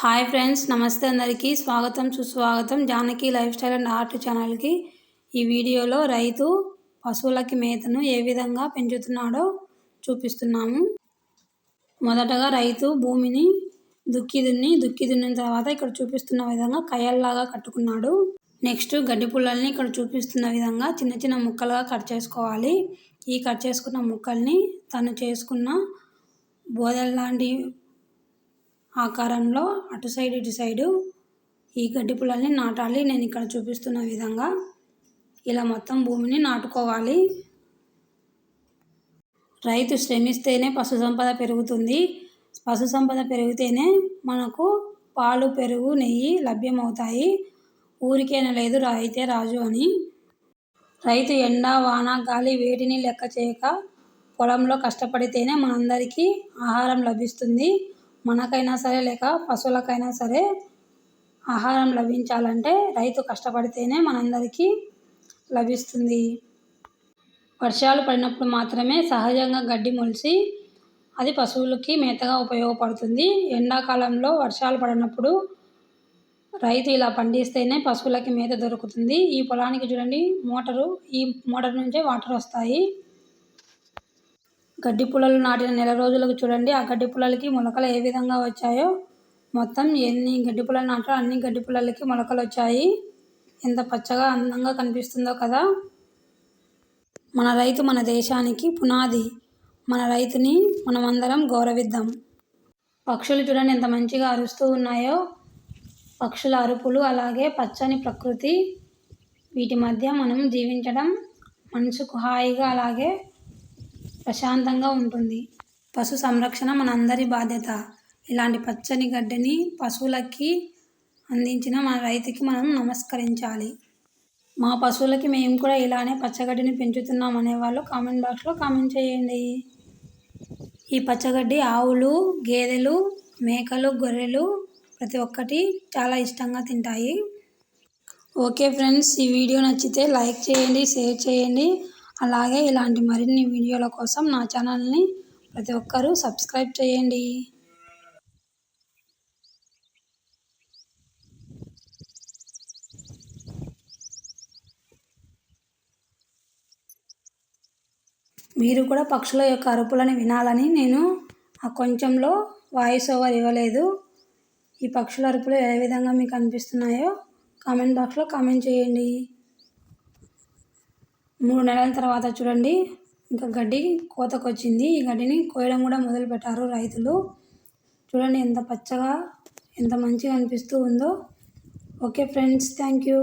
Hi friends నమస్తే అందరికీ. స్వాగతం సుస్వాగతం Janaki life style and art ఛానల్కి. ఈ వీడియోలో రైతు పశువులకి మేతను ఏ విధంగా పెంచుతున్నాడో చూపిస్తున్నాము. మొదటగా రైతు భూమిని దుక్కి దున్ని దుక్కి దున్నిన తర్వాత ఇక్కడ చూపిస్తున్న విధంగా కయ్యల్లాగా కట్టుకున్నాడు. నెక్స్ట్ గడ్డి పుల్లల్ని ఇక్కడ చూపిస్తున్న విధంగా చిన్న చిన్న ముక్కలుగా కట్ చేసుకోవాలి. ఈ కట్ చేసుకున్న ముక్కల్ని తను చేసుకున్న బోదెల లాంటి ఆకారంలో అటు సైడ్ ఇటు సైడు ఈ గడ్డి పుల్లల్ని నాటాలి. నేను ఇక్కడ చూపిస్తున్న విధంగా ఇలా మొత్తం భూమిని నాటుకోవాలి. రైతు శ్రమిస్తేనే పశు సంపద పెరుగుతుంది. పశు సంపద పెరిగితేనే మనకు పాలు పెరుగు నెయ్యి లభ్యమవుతాయి. ఊరికేనా లేదు రైతే రాజు అని. రైతు ఎండ వాన గాలి వేడిని లెక్క చేయక పొలంలో కష్టపడితేనే మనందరికీ ఆహారం లభిస్తుంది. మనకైనా సరే లేక పశువులకైనా సరే ఆహారం లభించాలంటే రైతు కష్టపడితేనే మనందరికీ లభిస్తుంది. వర్షాలు పడినప్పుడు మాత్రమే సహజంగా గడ్డి మొలిసి అది పశువులకి మేతగా ఉపయోగపడుతుంది. ఎండాకాలంలో వర్షాలు పడినప్పుడు రైతు ఇలా పండిస్తేనే పశువులకి మేత దొరుకుతుంది. ఈ పొలానికి చూడండి మోటారు ఈ మోటార్ నుంచే వాటర్ వస్తాయి. గడ్డి పుల్లలు నాటిన నెల రోజులకు చూడండి. ఆ గడ్డి పుల్లలకి మొలకలు ఏ విధంగా వచ్చాయో మొత్తం ఎన్ని గడ్డి పుల్లలు నాటారో అన్ని గడ్డి పుల్లలకి మొలకలు వచ్చాయి. ఎంత పచ్చగా అందంగా కనిపిస్తుందో కదా. మన రైతు మన దేశానికి పునాది. మన రైతుని మనమందరం గౌరవిద్దాం. పక్షులు చూడండి ఎంత మంచిగా అరుస్తూ ఉన్నాయో. పక్షుల అరుపులు అలాగే పచ్చని ప్రకృతి. వీటి మధ్య మనం జీవించడం మనసుకు హాయిగా అలాగే ప్రశాంతంగా ఉంటుంది. పశు సంరక్షణ మనందరి బాధ్యత. ఇలాంటి పచ్చని గడ్డిని పశువులకి అందించిన మన రైతుకి మనం నమస్కరించాలి. మా పశువులకి మేము కూడా ఇలానే పచ్చగడ్డిని పెంచుతున్నాం అనేవాళ్ళు కామెంట్ బాక్స్లో కామెంట్ చేయండి. ఈ పచ్చగడ్డి ఆవులు గేదెలు మేకలు గొర్రెలు ప్రతి ఒక్కటి చాలా ఇష్టంగా తింటాయి. ఓకే ఫ్రెండ్స్ ఈ వీడియో నచ్చితే లైక్ చేయండి షేర్ చేయండి. అలాగే ఇలాంటి మరిన్ని వీడియోల కోసం నా ఛానల్ని ప్రతి ఒక్కరూ సబ్స్క్రైబ్ చేయండి. మీరు కూడా పక్షుల యొక్క అరుపులను వినాలని నేను ఆ కొంచెంలో వాయిస్ ఓవర్ ఇవ్వలేదు. ఈ పక్షుల అరుపులు ఏ విధంగా మీకు అనిపిస్తున్నాయో కామెంట్ బాక్స్లో కామెంట్ చేయండి. మూడు నెలల తర్వాత చూడండి ఇంకా గడ్డి కోతకు వచ్చింది ఈ గడ్డిని కోయడం కూడా మొదలుపెట్టారు రైతులు. చూడండి ఎంత పచ్చగా ఎంత మంచిగా అనిపిస్తూ ఉందో. Okay friends thank you.